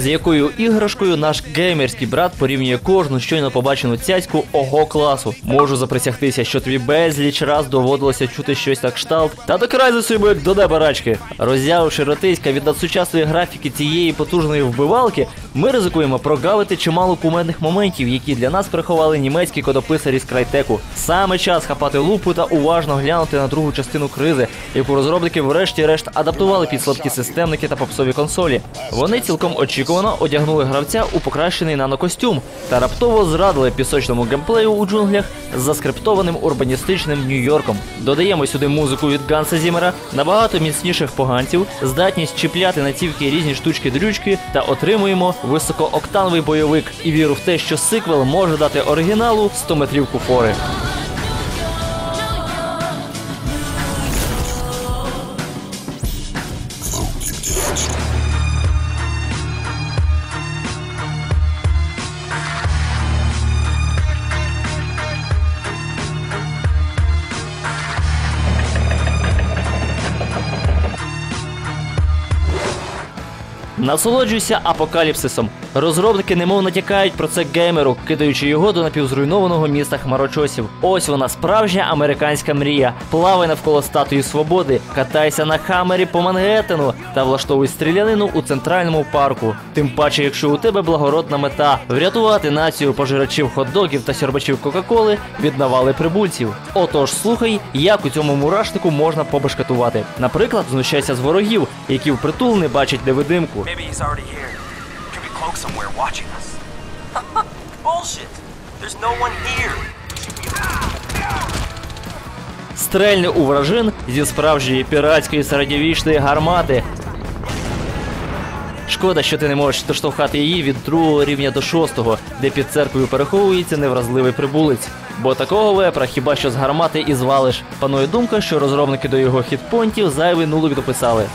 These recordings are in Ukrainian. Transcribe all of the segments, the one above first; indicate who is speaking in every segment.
Speaker 1: з якою іграшкою наш геймерський брат порівнює кожну щойно побачену цяцьку ого класу. Можу заприсягтися, що тобі безліч раз доводилося чути щось на кшталт. Та до край собі як до неба рачки. Роззявивши ротиська від надсучасної графіки цієї потужної вбивалки, ми ризикуємо прогавити чимало кумедних моментів, які для нас приховали німецькі кодописарі з крайтеку. Саме час хапати лупу та уважно глянути на другу частину кризи, яку розробники врешті-решт адаптували під слабкі системники та попсові консолі. Вони цілком очікувано одягнули гравця у покращений нанокостюм та раптово зрадили пісочному геймплею у джунглях з заскриптованим урбаністичним Нью-Йорком. Додаємо сюди музику від Ганса Зімера, набагато міцніших поганців, здатність чіпляти на цівки різні штучки-дрючки та отримуємо високооктановий бойовик і віру в те, що сиквел може дати оригіналу 100 метрівку фори. Насолоджуйся апокаліпсисом. Розробники немов натякають про це геймеру, кидаючи його до напівзруйнованого міста хмарочосів. Ось вона справжня американська мрія. Плавай навколо статуї свободи, катайся на хамері по Мангеттену та влаштовуй стрілянину у центральному парку. Тим паче, якщо у тебе благородна мета врятувати націю пожирачів хот-догів та сьорбачів Кока-Коли від навали прибульців. Отож, слухай, як у цьому мурашнику можна побешкатувати. Наприклад, знущайся з ворогів, які впритул не бачать невидимку.
Speaker 2: Maybe he's already here. Could be cloaked somewhere watching us. Bullshit! There's no one here.
Speaker 1: Стрельни у вражин зі справжньої піратської середньовічної гармати. Шкода, що ти не можеш доштовхати її від другого рівня до шостого, де під церквою переховується невразливий прибулець. Бо такого вепра хіба що з гармати і звалиш. Панує думка, що розробники до його хітпонтів зайвий нулик дописали.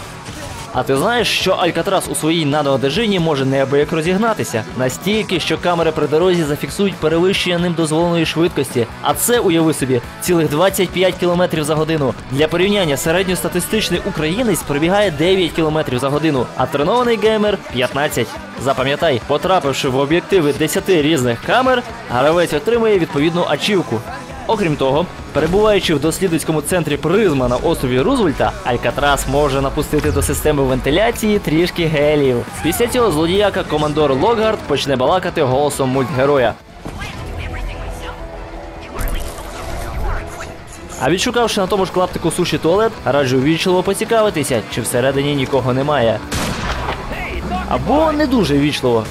Speaker 1: А ти знаєш, що Алькатрас у своїй наноодежині може неабияк розігнатися настільки, що камери при дорозі зафіксують перевищення ним дозволеної швидкості. А це уяви собі цілих 25 км за годину. Для порівняння середньостатистичний українець пробігає 9 км за годину, а тренований геймер 15. Запам'ятай, потрапивши в об'єктиви 10 різних камер, гравець отримує відповідну ачівку. Окрім того, перебуваючи в дослідницькому центрі призма на острові Рузвельта, Алькатрас може напустити до системи вентиляції трішки гелів. Після цього злодіяка командор Локгард почне балакати голосом мультгероя. А відшукавши на тому ж клаптику суші туалет, раджу вічливо поцікавитися, чи всередині нікого немає. Або не дуже вічливо.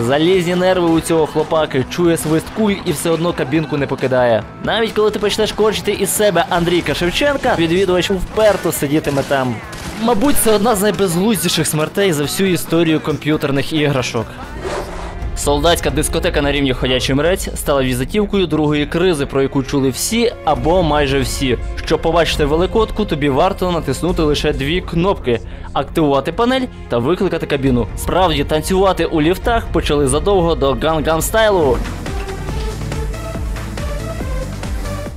Speaker 1: Залізні нерви у цього хлопаки чує свист куль і все одно кабінку не покидає. Навіть коли ти почнеш корчити із себе Андрійка Шевченка, відвідувач вперто сидітиме там. Мабуть, це одна з найбезглуздіших смертей за всю історію комп'ютерних іграшок. Солдатська дискотека на рівні ходячий мрець стала візитівкою другої кризи, про яку чули всі або майже всі. Щоб побачити великодку, тобі варто натиснути лише дві кнопки: активувати панель та викликати кабіну. Справді танцювати у ліфтах почали задовго до Gangnam стайлу.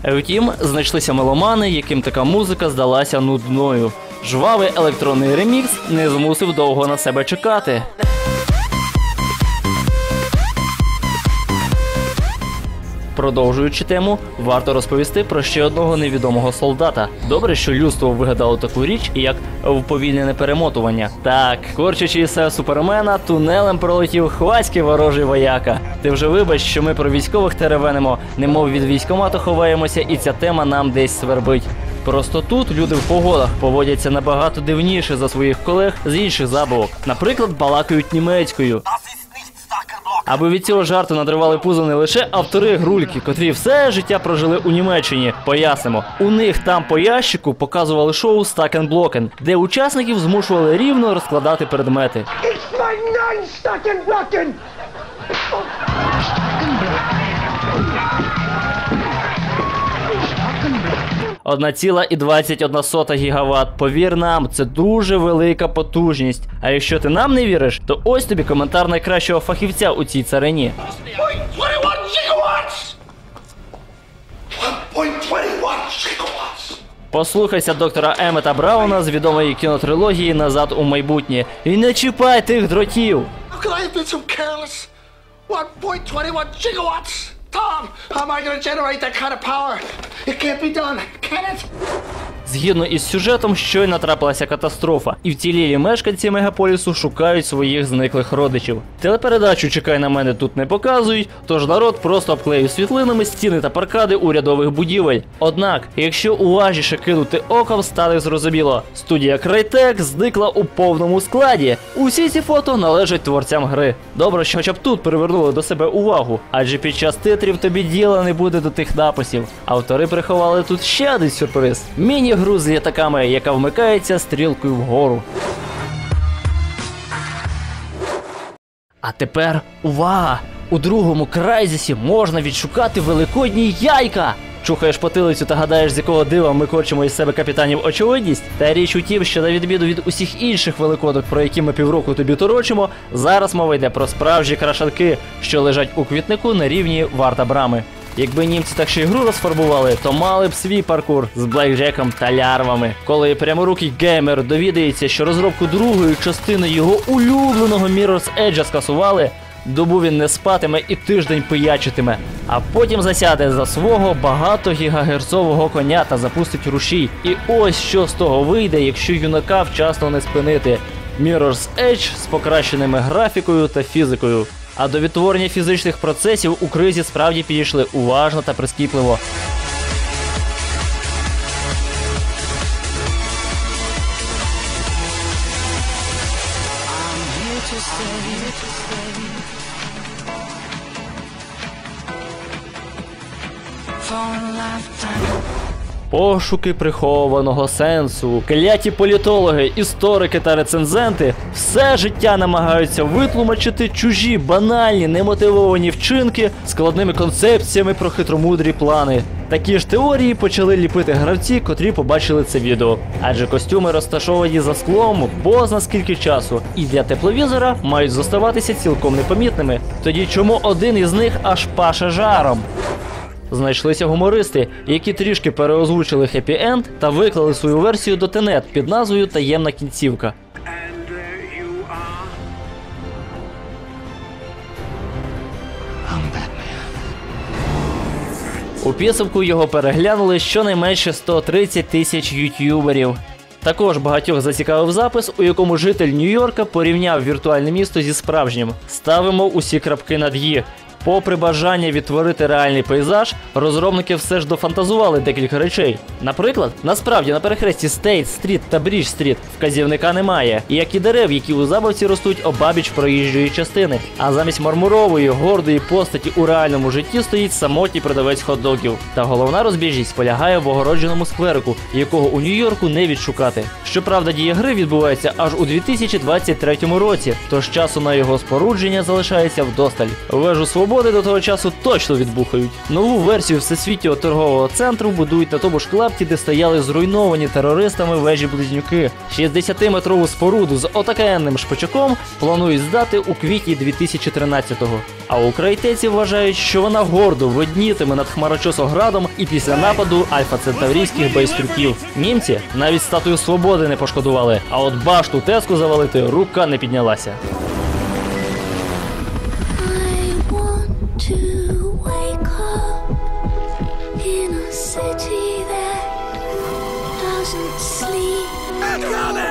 Speaker 1: Втім, знайшлися меломани, яким така музика здалася нудною. Жвавий електронний ремікс не змусив довго на себе чекати. Продовжуючи тему, варто розповісти про ще одного невідомого солдата. Добре, що людство вигадало таку річ, як вповільнене перемотування. Так, корчачи із супермена, тунелем пролетів хвацький ворожий вояка. Ти вже вибач, що ми про військових теревенимо, немов від військомату ховаємося, і ця тема нам десь свербить. Просто тут люди в погодах поводяться набагато дивніше за своїх колег з інших забавок. Наприклад, балакають німецькою. Аби від цього жарту надривали пузо не лише автори грульки, котрі все життя прожили у Німеччині. Пояснимо, у них там по ящику показували шоу Стакен-Блокен, де учасників змушували рівно розкладати предмети.
Speaker 3: It's my
Speaker 1: nine 1,21 ГВт. Повір нам, це дуже велика потужність. А якщо ти нам не віриш, то ось тобі коментар найкращого фахівця у цій царині.
Speaker 3: 1.21
Speaker 1: Послухайся доктора Емета Брауна з відомої кінотрилогії назад у майбутнє. І не чіпай тих дротів.
Speaker 3: 1.21 Tom, how am I going to generate that kind of power? It can't be done, can it?
Speaker 1: Згідно із сюжетом, щойно трапилася катастрофа, і вцілілі мешканці мегаполісу шукають своїх зниклих родичів. Телепередачу чекай на мене тут не показують, тож народ просто обклеїв світлинами стіни та паркади урядових будівель. Однак, якщо уважніше кинути оком, стане зрозуміло, студія Crytek зникла у повному складі. Усі ці фото належать творцям гри. Добре, що хоча б тут привернули до себе увагу, адже під час титрів тобі діла не буде до тих написів. Автори приховали тут ще один сюрприз: міні-гру з літаками, яка вмикається стрілкою вгору. А тепер увага! У другому крайзісі можна відшукати великодні яйка. Чухаєш потилицю та гадаєш, з якого дива ми корчимо із себе капітанів очевидність. Та річ у тім, що на відміну від усіх інших великодок, про які ми півроку тобі торочимо, зараз мова йде про справжні крашанки, що лежать у квітнику на рівні варта брами. Якби німці так ще й гру розфарбували, то мали б свій паркур з блекджеком та лярвами. Коли пряморукий геймер довідається, що розробку другої частини його улюбленого Mirror's Edge скасували, добу він не спатиме і тиждень пиячитиме, а потім засяде за свого багатогігагерцового коня та запустить рушій. І ось що з того вийде, якщо юнака вчасно не спинити. Mirror's Edge з покращеними графікою та фізикою. А до відтворення фізичних процесів у кризі справді підійшли уважно та прискіпливо. Пошуки прихованого сенсу. Кляті політологи, історики та рецензенти все життя намагаються витлумачити чужі банальні немотивовані вчинки складними концепціями про хитромудрі плани. Такі ж теорії почали ліпити гравці, котрі побачили це відео. Адже костюми розташовані за склом бозна скільки часу, і для тепловізора мають зоставатися цілком непомітними. Тоді чому один із них аж паше жаром? Знайшлися гумористи, які трішки переозвучили хеппі-енд та виклали свою версію до тенет під назвою Таємна кінцівка.
Speaker 4: Uh?
Speaker 1: У підсумку його переглянули щонайменше 130 тисяч ютюберів. Також багатьох зацікавив запис, у якому житель Нью-Йорка порівняв віртуальне місто зі справжнім. Ставимо усі крапки над «і». Попри бажання відтворити реальний пейзаж, розробники все ж дофантазували декілька речей. Наприклад, насправді на перехресті Стейт Стріт та Брідж Стріт вказівника немає, як і дерев, які у забавці ростуть обабіч проїжджої частини. А замість мармурової гордої постаті у реальному житті стоїть самотній продавець хот-догів. Та головна розбіжність полягає в огородженому скверику, якого у Нью-Йорку не відшукати. Щоправда, дія гри відбувається аж у 2023 році, тож часу на його спорудження залишається вдосталь. Вежу свободи до того часу точно відбухають. Нову версію всесвітнього торгового центру будують на тому ж клапті, де стояли зруйновані терористами вежі близнюки. 60-метрову споруду з отакенним шпичаком планують здати у квітні 2013-го. А українці вважають, що вона гордо виднітиме над хмарочосоградом і після нападу альфа-центаврійських байстрюків. Німці навіть статую свободи не пошкодували, а от башту теску завалити рука не піднялася. Sleep.